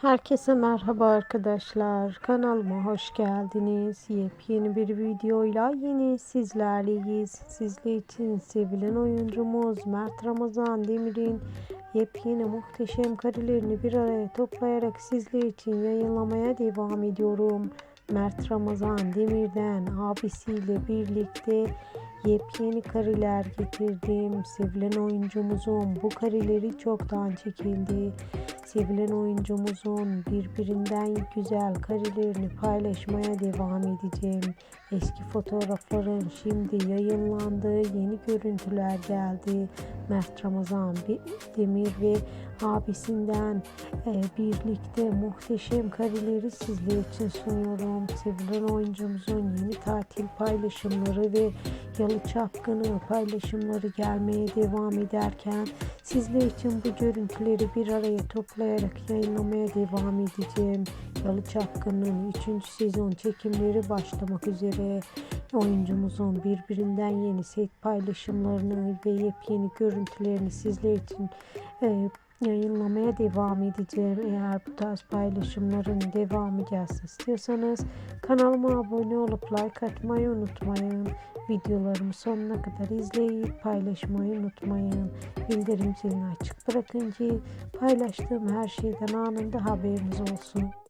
Herkese merhaba arkadaşlar. Kanalıma hoş geldiniz. Yepyeni bir videoyla yine sizlerleyiz. Sizler için sevilen oyuncumuz Mert Ramazan Demir'in yepyeni muhteşem karelerini bir araya toplayarak sizler için yayınlamaya devam ediyorum. Mert Ramazan Demir'den abisiyle birlikte yepyeni kareler getirdim. Sevilen oyuncumuzun bu kareleri çoktan çekildi. Sevilen oyuncumuzun birbirinden güzel karelerini paylaşmaya devam edeceğim. Eski fotoğrafların şimdi yayınlandığı yeni görüntüler geldi. Mert Ramazan Demir ve abisinden e, birlikte muhteşem kareleri sizler için sunuyorum. Sevilen oyuncumuzun yeni tatil paylaşımları ve Yalı Çapkını paylaşımları gelmeye devam ederken sizler için bu görüntüleri bir araya toplayarak yayınlamaya devam edeceğim. Yalı Çapkını'nın 3. sezon çekimleri başlamak üzere. Oyuncumuzun birbirinden yeni set paylaşımlarını ve yepyeni görüntülerini sizler için e, yayınlamaya devam edeceğim. Eğer bu tarz paylaşımların devamı gelsin istiyorsanız kanalıma abone olup like atmayı unutmayın. Videolarımı sonuna kadar izleyip paylaşmayı unutmayın. Bildirim zilini açık bırakın ki paylaştığım her şeyden anında haberiniz olsun.